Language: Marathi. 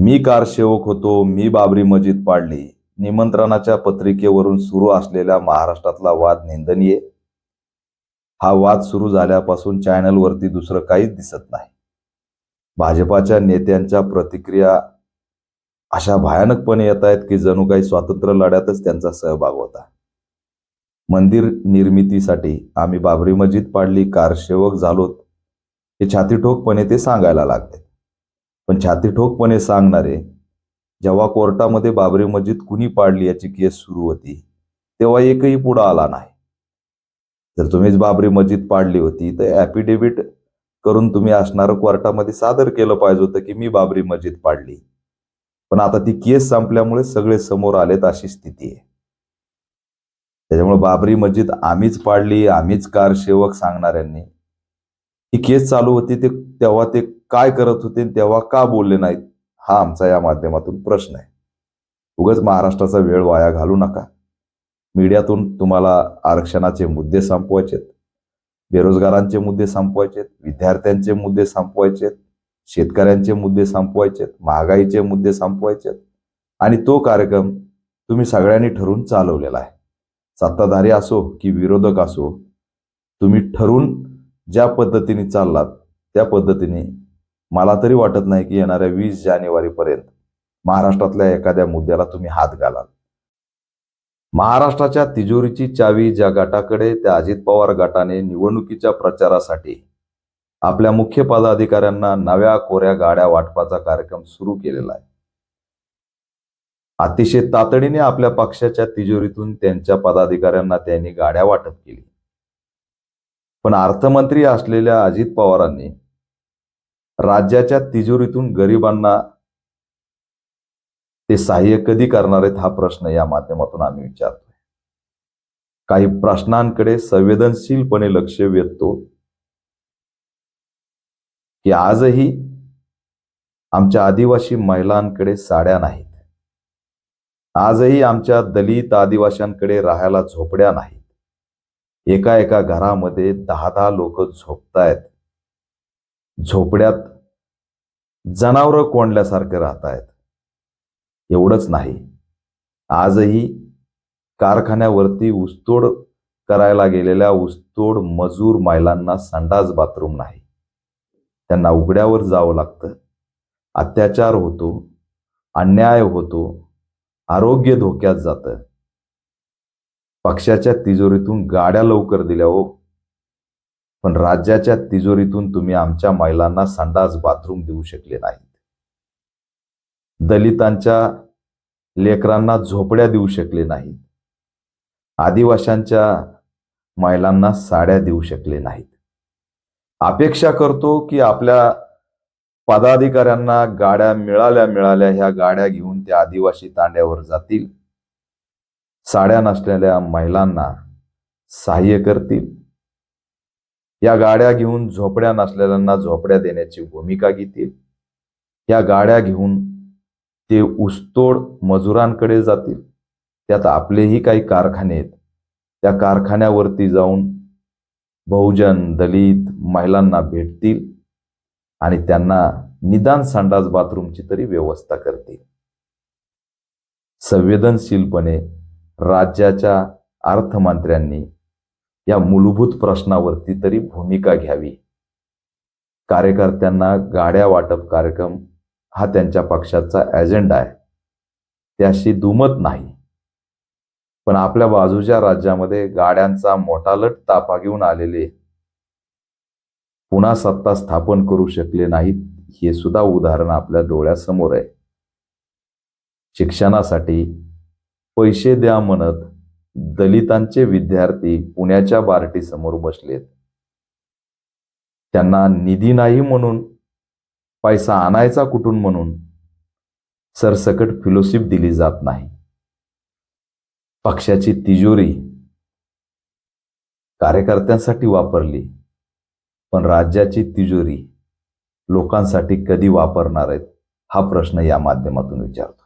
मी कारसेवक होतो मी बाबरी मस्जिद पाडली. निमंत्रणाच्या पत्रिकेवरून सुरू असलेला महाराष्ट्रातला वाद निंदनीय. हा वाद सुरू झाल्यापासून चॅनलवरती दुसरं काहीच दिसत नाही. भाजपाच्या नेत्यांच्या प्रतिक्रिया अशा भयानकपणे येत आहेत की जणू काही स्वातंत्र्य लढ्यातच त्यांचा सहभाग होता. मंदिर निर्मितीसाठी आम्ही बाबरी मस्जिद पाडली कारसेवक झालोत हे छातीठोकपणे ते सांगायला लागले पण छाती ठोकपणे सांगणारे जेव्हा कोर्टामध्ये बाबरी मस्जिद कुणी पाडली याची केस सुरू होती तेव्हा एकही पुढं आला नाही. जर तुम्हीच बाबरी मस्जिद पाडली होती तर ॲफिडेव्हिट करून तुम्ही असणारं कोर्टामध्ये सादर केलं पाहिजे होतं की मी बाबरी मस्जिद पाडली. पण आता ती केस संपल्यामुळे सगळे समोर आलेत अशी स्थिती आहे. त्याच्यामुळे बाबरी मस्जिद आम्हीच पाडली आम्हीच कारसेवक सांगणाऱ्यांनी. ही केस चालू होती ते तेव्हा ते काय करत होते तेव्हा का बोलले नाहीत? हा आमचा या माध्यमातून प्रश्न आहे. उगाच महाराष्ट्राचा वेळ वाया घालू नका. मीडियातून तुम्हाला आरक्षणाचे मुद्दे संपवायचेत. बेरोजगारांचे मुद्दे संपवायचेत. विद्यार्थ्यांचे मुद्दे संपवायचेत. शेतकऱ्यांचे मुद्दे संपवायचेत. महागाईचे मुद्दे संपवायचेत. आणि तो कार्यक्रम तुम्ही सगळ्यांनी ठरवून चालवलेला आहे. सत्ताधारी असो की विरोधक असो तुम्ही ठरवून ज्या पद्धतीने चाललात त्या पद्धतीने मला तरी वाटत नाही की येणाऱ्या वीस जानेवारीपर्यंत महाराष्ट्रातल्या एखाद्या मुद्द्याला तुम्ही हात घालाल. महाराष्ट्राच्या तिजोरीची चावी ज्या गटाकडे त्या अजित पवार गटाने निवडणुकीच्या प्रचारासाठी आपल्या मुख्य पदाधिकाऱ्यांना नव्या कोऱ्या गाड्या वाटपाचा कार्यक्रम सुरू केलेला आहे. अतिशय तातडीने आपल्या पक्षाच्या तिजोरीतून त्यांच्या पदाधिकाऱ्यांना त्यांनी गाड्या वाटप केली. पण अर्थमंत्री असलेल्या अजित पवारांनी राज्याच्या तिजोरीतून गरिबांना ते सहाय्य कधी करणार आहेत हा प्रश्न या माध्यमातून आम्ही विचारतोय. काही प्रश्नांकडे संवेदनशीलपणे लक्ष वेधतो की आजही आमच्या आदिवासी महिलांकडे साड्या नाहीत. आजही आमच्या दलित आदिवाशांकडे राहायला झोपड्या नाहीत. एका एका घरामध्ये दहा दहा लोक झोपतायत. झोपड्यात जनावरं कोंडल्यासारखं राहत आहेत एवढंच नाही. आजही कारखान्यावरती ऊसतोड करायला गेलेल्या ऊसतोड मजूर महिलांना संडास बाथरूम नाही. त्यांना उघड्यावर जावं लागतं. अत्याचार होतो अन्याय होतो आरोग्य धोक्यात जातं. पक्षाच्या तिजोरीतून गाड्या लवकर दिल्या हो. पण राज्याच्या तिजोरीतून तुम्ही आमच्या महिलांना संडास बाथरूम देऊ शकले नाहीत. दलितांच्या लेकरांना झोपड्या देऊ शकले नाहीत. आदिवाशांच्या महिलांना साड्या देऊ शकले नाहीत. अपेक्षा करतो की आपल्या पदाधिकाऱ्यांना गाड्या मिळाल्या मिळाल्या ह्या गाड्या घेऊन त्या आदिवासी तांड्यावर जातील. साड्या नसलेल्या महिलांना सहाय्य करतील. या गाड्या घेऊन झोपड्या नसलेल्यांना झोपड्या देण्याची भूमिका घेतील. या गाड्या घेऊन ते ऊसतोड मजुरांकडे जातील. त्यात आपलेही काही कारखाने आहेत. त्या कारखान्यावरती जाऊन बहुजन दलित महिलांना भेटतील आणि त्यांना निदान संडास बाथरूमची तरी व्यवस्था करतील. संवेदनशीलपणे राज्याच्या अर्थमंत्र्यांनी या मूलभूत प्रश्नावरती तरी भूमिका घ्यावी. कार्यकर्त्यांना गाड्या वाटप कार्यक्रम हा त्यांच्या पक्षाचा एजेंडा आहे. त्याशी दुमत नाही. पण आपल्या बाजूच्या राज्यामध्ये गाड्यांचा मोठा लट तापा घेऊन आलेले पुन्हा सत्ता स्थापन करू शकले नाहीत हे सुद्धा उदाहरण आपल्या डोळ्यासमोर आहे. शिक्षणासाठी पैसे द्या म्हणत दलितांचे विद्यार्थी पुण्याच्या बार्टीसमोर बसलेत. त्यांना निधी नाही म्हणून पैसा आणायचा कुठून म्हणून सरसकट फिलोशिप दिली जात नाही. पक्षाची तिजोरी कार्यकर्त्यांसाठी वापरली पण राज्याची तिजोरी लोकांसाठी कधी वापरणार आहेत हा प्रश्न या माध्यमातून विचारतो.